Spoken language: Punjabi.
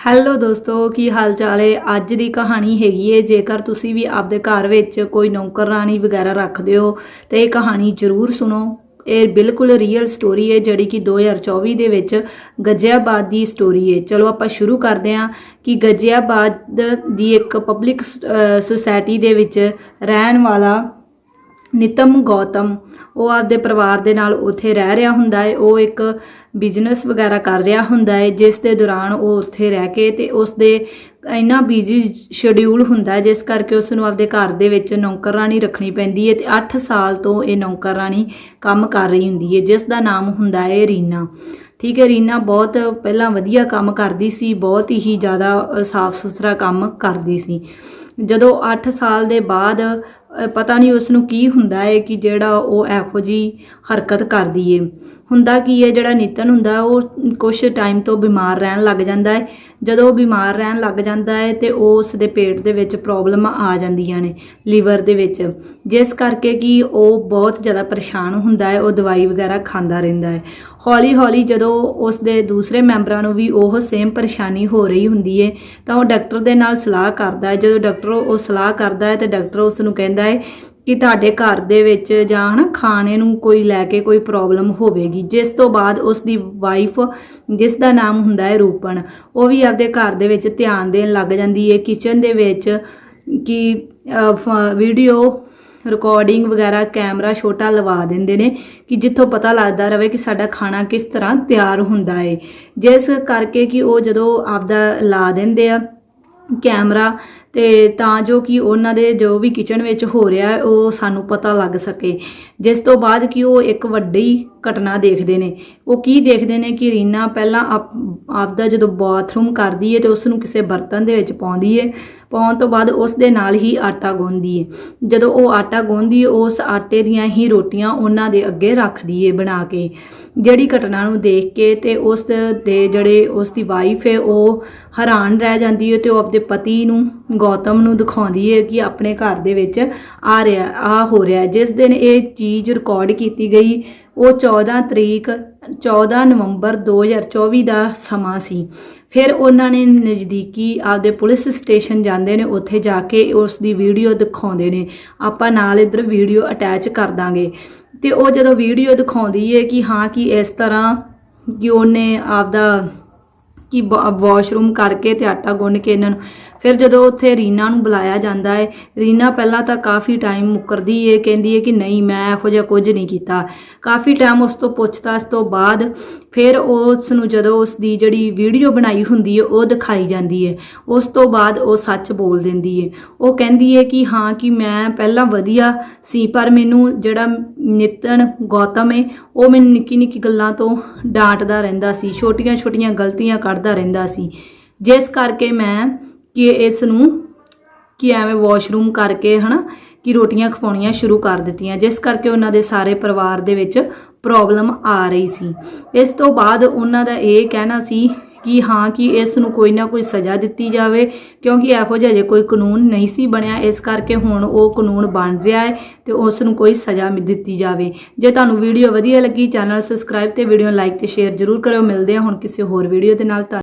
ਹੈਲੋ ਦੋਸਤੋ, ਕੀ ਹਾਲ ਚਾਲ ਹੈ? ਅੱਜ ਦੀ ਕਹਾਣੀ ਹੈਗੀ ਹੈ, ਜੇਕਰ ਤੁਸੀਂ ਵੀ ਆਪਦੇ ਘਰ ਵਿੱਚ ਕੋਈ ਨੌਕਰਾਨੀ ਵਗੈਰਾ ਰੱਖਦੇ ਹੋ ਤੇ ਇਹ ਕਹਾਣੀ ਜ਼ਰੂਰ ਸੁਣੋ। ਇਹ ਬਿਲਕੁਲ ਰੀਅਲ ਸਟੋਰੀ ਹੈ, ਜਿਹੜੀ ਕਿ 2024 ਦੇ ਵਿੱਚ ਗਜ਼ਿਆਬਾਦ ਦੀ ਸਟੋਰੀ ਹੈ। ਚਲੋ ਆਪਾਂ ਸ਼ੁਰੂ ਕਰਦੇ ਹਾਂ ਕਿ ਗਜ਼ਿਆਬਾਦ ਦੀ ਇੱਕ ਪਬਲਿਕ ਸੁਸਾਇਟੀ ਦੇ ਵਿੱਚ ਰਹਿਣ ਵਾਲਾ ਨਿਤਮ ਗੌਤਮ। ਉਹ ਆਪਦੇ ਪਰਿਵਾਰ ਦੇ ਨਾਲ ਉੱਥੇ ਰਹਿ ਰਿਹਾ ਹੁੰਦਾ ਹੈ। ਉਹ ਇੱਕ ਬਿਜ਼ਨਸ ਵਗੈਰਾ ਕਰ ਰਿਹਾ ਹੁੰਦਾ ਹੈ, ਜਿਸ ਦੇ ਦੌਰਾਨ ਉਹ ਉੱਥੇ ਰਹਿ ਕੇ ਤੇ ਉਸ ਦੇ ਇੰਨਾ ਬਿਜ਼ੀ ਸ਼ਡਿਊਲ ਹੁੰਦਾ ਹੈ, ਜਿਸ ਕਰਕੇ ਉਸ ਨੂੰ ਆਪਦੇ ਘਰ ਦੇ ਵਿੱਚ ਨੌਕਰਾਨੀ ਰੱਖਣੀ ਪੈਂਦੀ ਹੈ ਤੇ 8 ਸਾਲ ਤੋਂ ਇਹ ਨੌਕਰਾਨੀ ਕੰਮ ਕਰ ਰਹੀ ਹੁੰਦੀ ਹੈ, ਜਿਸ ਦਾ ਨਾਮ ਹੁੰਦਾ ਹੈ ਰੀਨਾ। ਠੀਕ ਹੈ, ਰੀਨਾ ਬਹੁਤ ਪਹਿਲਾਂ ਵਧੀਆ ਕੰਮ ਕਰਦੀ ਸੀ, ਬਹੁਤ ਹੀ ਜ਼ਿਆਦਾ ਸਾਫ਼ ਸੁਥਰਾ ਕੰਮ ਕਰਦੀ ਸੀ। ਜਦੋਂ 8 ਸਾਲ ਦੇ ਬਾਅਦ ਪਤਾ ਨਹੀਂ ਉਸ ਨੂੰ ਕੀ ਹੁੰਦਾ ਹੈ ਕਿ ਜਿਹੜਾ ਉਹ ਇਹੋ ਜੀ ਹਰਕਤ ਕਰਦੀ ਏ। ਹੁੰਦਾ ਕੀ ਹੈ ਜਿਹੜਾ ਨਿਤਨ ਹੁੰਦਾ, ਉਹ ਕੁਝ ਟਾਈਮ ਤੋਂ ਬਿਮਾਰ ਰਹਿਣ ਲੱਗ ਜਾਂਦਾ ਹੈ ਜਦੋਂ ਉਹ ਬਿਮਾਰ ਰਹਿਣ ਲੱਗ ਜਾਂਦਾ ਹੈ ਤੇ ਉਸ ਦੇ ਪੇਟ ਦੇ ਵਿੱਚ ਪ੍ਰੋਬਲਮ ਆ ਜਾਂਦੀਆਂ ਨੇ ਲੀਵਰ ਦੇ ਵਿੱਚ। ਜਿਸ ਕਰਕੇ ਕਿ ਉਹ ਬਹੁਤ ਜ਼ਿਆਦਾ ਪਰੇਸ਼ਾਨ ਹੁੰਦਾ ਹੈ, ਉਹ ਦਵਾਈ ਵਗੈਰਾ ਖਾਂਦਾ ਰਹਿੰਦਾ ਹੈ। ਹੌਲੀ ਹੌਲੀ ਜਦੋਂ ਉਸ ਦੇ ਦੂਸਰੇ ਮੈਂਬਰਾਂ ਨੂੰ ਵੀ ਉਹ ਸੇਮ ਪਰੇਸ਼ਾਨੀ ਹੋ ਰਹੀ ਹੁੰਦੀ ਹੈ, ਤਾਂ ਉਹ ਡਾਕਟਰ ਦੇ ਨਾਲ ਸਲਾਹ ਕਰਦਾ ਹੈ। ਜਦੋਂ ਡਾਕਟਰ ਉਹ ਸਲਾਹ ਕਰਦਾ ਹੈ ਤੇ ਡਾਕਟਰ ਉਸ ਨੂੰ ਕਹਿੰਦਾ ਹੈ ਕਿ ਤੁਹਾਡੇ ਘਰ ਦੇ ਵਿੱਚ ਜਾਂ ਹਨਾ ਖਾਣੇ ਨੂੰ ਕੋਈ ਲੈ ਕੇ ਕੋਈ ਪ੍ਰੋਬਲਮ ਹੋਵੇਗੀ। ਜਿਸ ਤੋਂ ਬਾਅਦ ਉਸ ਦੀ ਵਾਈਫ ਜਿਸ ਦਾ ਨਾਮ ਹੁੰਦਾ ਹੈ ਰੂਪਨ, ਉਹ ਵੀ ਆਪਦੇ ਘਰ ਦੇ ਵਿੱਚ ਧਿਆਨ ਦੇਣ ਲੱਗ ਜਾਂਦੀ ਹੈ। ਕਿਚਨ ਦੇ ਵਿੱਚ ਕਿ ਵੀਡੀਓ ਰਿਕਾਰਡਿੰਗ ਵਗੈਰਾ ਕੈਮਰਾ ਛੋਟਾ ਲਵਾ ਦਿੰਦੇ ਨੇ ਕਿ ਜਿੱਥੋਂ ਪਤਾ ਲੱਗਦਾ ਰਵੇ ਕਿ ਸਾਡਾ ਖਾਣਾ ਕਿਸ ਤਰ੍ਹਾਂ ਤਿਆਰ ਹੁੰਦਾ ਹੈ। ਜਿਸ ਕਰਕੇ ਕਿ ਉਹ ਜਦੋਂ ਆਪਦਾ ਲਾ ਦਿੰਦੇ ਆ ਕੈਮਰਾ ਤੇ ਤਾਂ ਜੋ ਕਿ ਉਹਨਾਂ ਦੇ ਜੋ ਵੀ ਕਿਚਨ ਵਿੱਚ ਹੋ ਰਿਹਾ ਉਹ ਸਾਨੂੰ ਪਤਾ ਲੱਗ ਸਕੇ। ਜਿਸ ਤੋਂ ਬਾਅਦ ਕਿ ਉਹ ਇੱਕ ਵੱਡੀ ਘਟਨਾ ਦੇਖਦੇ ਨੇ। ਉਹ ਕੀ ਦੇਖਦੇ ਨੇ ਕਿ ਰੀਨਾ ਪਹਿਲਾਂ ਆਪ- ਆਪਦਾ ਜਦੋਂ ਬਾਥਰੂਮ ਕਰਦੀ ਹੈ ਤੇ ਉਸ ਨੂੰ ਕਿਸੇ ਬਰਤਨ ਦੇ ਵਿੱਚ ਪਾਉਂਦੀ ਹੈ। ਪਾਉਣ ਤੋਂ ਬਾਅਦ ਉਸ ਦੇ ਨਾਲ ਹੀ ਆਟਾ ਗੁੰਨਦੀ ਹੈ। ਜਦੋਂ ਉਹ ਆਟਾ ਗੁੰਨਦੀ ਹੈ, ਉਸ ਆਟੇ ਦੀਆਂ ਹੀ ਰੋਟੀਆਂ ਉਹਨਾਂ ਦੇ ਅੱਗੇ ਰੱਖਦੀ ਹੈ ਬਣਾ ਕੇ। ਜਿਹੜੀ ਘਟਨਾ ਨੂੰ ਦੇਖ ਕੇ ਤੇ ਉਸ ਦੇ ਜਿਹੜੇ, ਉਸ ਦੀ ਵਾਈਫ ਹੈ, ਉਹ ਹੈਰਾਨ ਰਹਿ ਜਾਂਦੀ ਹੈ ਤੇ ਉਹ ਆਪਣੇ ਪਤੀ ਨੂੰ ਗੌਤਮ ਨੂੰ ਦਿਖਾਉਂਦੀ ਹੈ ਕਿ ਆਪਣੇ ਘਰ ਦੇ ਵਿੱਚ ਆ ਰਿਹਾ, ਆ ਹੋ ਰਿਹਾ। ਜਿਸ ਦਿਨ ਇਹ ਚੀਜ਼ ਰਿਕਾਰਡ ਕੀਤੀ ਗਈ, ਉਹ 14 ਤਰੀਕ 14 ਨਵੰਬਰ 2024 ਦਾ ਸਮਾਂ ਸੀ। ਫਿਰ ਉਹਨਾਂ ਨੇ ਨਜ਼ਦੀਕੀ ਆਪਦੇ ਪੁਲਿਸ ਸਟੇਸ਼ਨ ਜਾਂਦੇ ਨੇ, ਉੱਥੇ ਜਾ ਕੇ ਉਸ ਦੀ ਵੀਡੀਓ ਦਿਖਾਉਂਦੇ ਨੇ। ਆਪਾਂ ਨਾਲ ਇਧਰ ਵੀਡੀਓ ਅਟੈਚ ਕਰ ਦਾਂਗੇ। ਤੇ ਉਹ ਜਦੋਂ ਵੀਡੀਓ ਦਿਖਾਉਂਦੀ ਹੈ ਕਿ ਹਾਂ, ਕਿ ਇਸ ਤਰ੍ਹਾਂ ਕਿ ਉਹਨੇ ਆਪਦਾ ਕਿ ਵਾਸ਼ਰੂਮ ਕਰਕੇ ਤੇ ਆਟਾ ਗੁੰਨ ਕੇ ਇਹਨਾਂ ਨੂੰ ਫਿਰ ਜਦੋਂ ਉੱਥੇ ਰੀਨਾ ਨੂੰ ਬੁਲਾਇਆ ਜਾਂਦਾ ਹੈ ਰੀਨਾ ਪਹਿਲਾਂ ਤਾਂ ਕਾਫੀ ਟਾਈਮ ਮੁਕਰਦੀ ਏ, ਕਹਿੰਦੀ ਏ ਕਿ ਨਹੀਂ ਮੈਂ ਇਹੋ ਜਿਹਾ ਕੁਝ ਨਹੀਂ ਕੀਤਾ। ਕਾਫੀ ਟਾਈਮ ਉਸ ਤੋਂ ਪੁੱਛਤਾਛ ਤੋਂ ਬਾਅਦ ਫਿਰ ਉਸ ਨੂੰ ਜਦੋਂ ਉਸ ਦੀ ਜਿਹੜੀ ਵੀਡੀਓ ਬਣਾਈ ਹੁੰਦੀ ਹੈ ਉਹ ਦਿਖਾਈ ਜਾਂਦੀ ਹੈ ਉਸ ਤੋਂ ਬਾਅਦ ਉਹ ਸੱਚ ਬੋਲ ਦਿੰਦੀ ਹੈ ਉਹ ਕਹਿੰਦੀ ਹੈ ਕਿ ਹਾਂ, ਕਿ ਮੈਂ ਪਹਿਲਾਂ ਵਧੀਆ ਸੀ, ਪਰ ਮੈਨੂੰ ਜਿਹੜਾ ਨਿਤਨ ਗੌਤਮ ਏ, ਉਹ ਮੈਨੂੰ ਨਿੱਕੀ ਨਿੱਕੀ ਗੱਲਾਂ ਤੋਂ ਡਾਂਟਦਾ ਰਹਿੰਦਾ ਸੀ ਛੋਟੀਆਂ ਛੋਟੀਆਂ ਗਲਤੀਆਂ ਕਰਦਾ ਰਹਿੰਦਾ ਸੀ। ਜਿਸ ਕਰਕੇ ਮੈਂ ਕਿ ਇਸ ਨੂੰ ਕਿ ਐਵੇਂ ਵਾਸ਼ਰੂਮ ਕਰਕੇ ਹਨਾ, ਕਿ ਰੋਟੀਆਂ ਖਵਾਉਣੀਆਂ ਸ਼ੁਰੂ ਕਰ ਦਿੱਤੀਆਂ। ਜਿਸ ਕਰਕੇ ਉਹਨਾਂ ਦੇ ਸਾਰੇ ਪਰਿਵਾਰ ਦੇ ਵਿੱਚ ਪ੍ਰੋਬਲਮ ਆ ਰਹੀ ਸੀ। ਇਸ ਤੋਂ ਬਾਅਦ ਉਹਨਾਂ ਦਾ ਇਹ ਕਹਿਣਾ ਸੀ ਕਿ ਹਾਂ, ਕਿ ਇਸ ਨੂੰ ਕੋਈ ਨਾ ਕੋਈ ਸਜ਼ਾ ਦਿੱਤੀ ਜਾਵੇ, ਕਿਉਂਕਿ ਇਹੋ ਜਿਹਾ ਜੇ ਕੋਈ ਕਾਨੂੰਨ ਨਹੀਂ ਸੀ ਬਣਿਆ। ਇਸ ਕਰਕੇ ਹੁਣ ਉਹ ਕਾਨੂੰਨ ਬਣ ਰਿਹਾ ਹੈ ਤੇ ਉਸ ਨੂੰ ਕੋਈ ਸਜ਼ਾ ਦਿੱਤੀ ਜਾਵੇ। ਜੇ ਤੁਹਾਨੂੰ ਵੀਡੀਓ ਵਧੀਆ ਲੱਗੀ, ਚੈਨਲ ਸਬਸਕ੍ਰਾਈਬ ਤੇ ਵੀਡੀਓ ਲਾਈਕ ਤੇ ਸ਼ੇਅਰ ਜ਼ਰੂਰ ਕਰਿਓ। ਮਿਲਦੇ ਹਾਂ ਹੁਣ ਕਿਸੇ ਹੋਰ ਵੀਡੀਓ ਦੇ ਨਾਲ। ਧੰਨ-